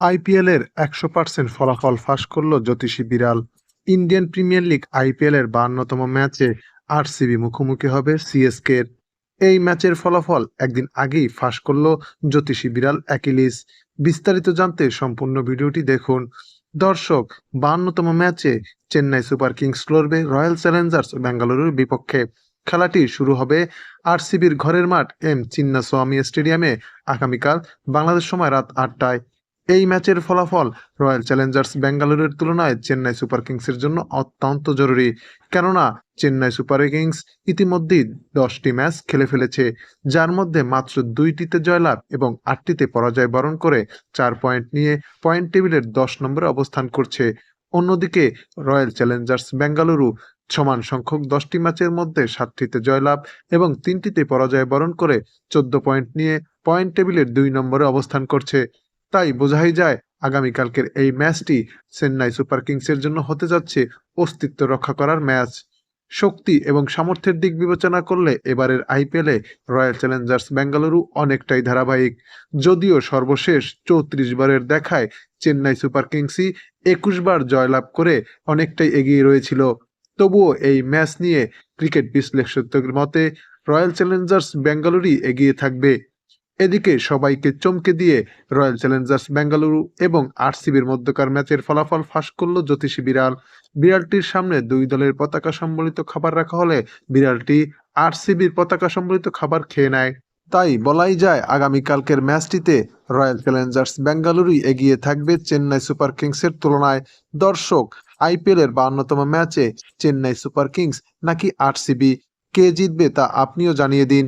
আইপিএলের একশো পার্সেন্ট ফলাফল ফাঁস করল জ্যোতিষী বিড়াল। ইন্ডিয়ান প্রিমিয়ার লিগ আইপিএলের বাহান্নতম ম্যাচে আরসিবি মুখোমুখি হবে সিএসকের। এই ম্যাচের ফলাফল একদিন আগেই ফাঁস করল জ্যোতিষী বিড়াল অ্যাকিলিস। বিস্তারিত জানতে সম্পূর্ণ ভিডিওটি দেখুন। দর্শক বাহান্নতম ম্যাচে চেন্নাই সুপার কিংস লড়বে রয়্যাল চ্যালেঞ্জার্স বেঙ্গালুরুর বিপক্ষে। খেলাটি শুরু হবে আরসিবির ঘরের মাঠ এম চিন্নাস্বামী স্টেডিয়ামে। আগামীকাল বাংলাদেশ সময় রাত আটটায়। এই ম্যাচের ফলাফল রয়্যাল চ্যালেঞ্জার্স বেঙ্গালুরুর তুলনায় চেন্নাই সুপার কিংসের জন্য অত্যন্ত জরুরি। কেননা, চেন্নাই সুপার কিংস ইতিমধ্যেই দশটি ম্যাচ খেলে ফেলেছে, যার মধ্যে মাত্র দুইটিতে জয়লাভ এবং আটটিতে পরাজয় বরণ করে চার পয়েন্ট নিয়ে পয়েন্ট টেবিলের দশ নম্বরে অবস্থান করছে। অন্যদিকে, রয়্যাল চ্যালেঞ্জার্স বেঙ্গালুরু সমান সংখ্যক দশটি ম্যাচের মধ্যে সাতটিতে জয়লাভ এবং তিনটিতে পরাজয় বরণ করে চোদ্দ পয়েন্ট নিয়ে পয়েন্ট টেবিলের দুই নম্বরে অবস্থান করছে। তাই বোঝাই যায়, আগামীকালকের এই ম্যাচটি চেন্নাই সুপার কিংসের জন্য হতে যাচ্ছে অস্তিত্ব রক্ষা করার ম্যাচ। শক্তি এবং সামর্থ্যের দিক বিবেচনা করলে এবারের আইপিএলে রয়্যাল চ্যালেঞ্জার্স বেঙ্গালুরু অনেকটাই ধারাবাহিক। যদিও সর্বশেষ চৌত্রিশ বারের দেখায় চেন্নাই সুপার কিংসই একুশ বার জয়লাভ করে অনেকটাই এগিয়ে রয়েছিল। তবুও এই ম্যাচ নিয়ে ক্রিকেট বিশ্লেষকদের মতে রয়্যাল চ্যালেঞ্জার্স বেঙ্গালুরুই এগিয়ে থাকবে। এদিকে সবাইকে চমকে দিয়ে রয়্যাল চ্যালেঞ্জার্স বেঙ্গালুরু এবং আরসিবির মধ্যকার ম্যাচের ফলাফল ফাঁস করল জ্যোতিষী বিড়াল। বিড়ালটির সামনে দুই দলের পতাকা সম্বলিত খাবার রাখা হলে বিড়ালটি আরসিবির পতাকা সম্বলিত খাবার খেয়ে নেয়। তাই বলাই যায় আগামীকালকের ম্যাচটিতে রয়্যাল চ্যালেঞ্জার্স বেঙ্গালুরুই এগিয়ে থাকবে চেন্নাই সুপার কিংসের তুলনায়। দর্শক, আইপিএলের বাহান্নতম ম্যাচে চেন্নাই সুপার কিংস নাকি আরসিবি? কে জিতবে তা আপনিও জানিয়ে দিন।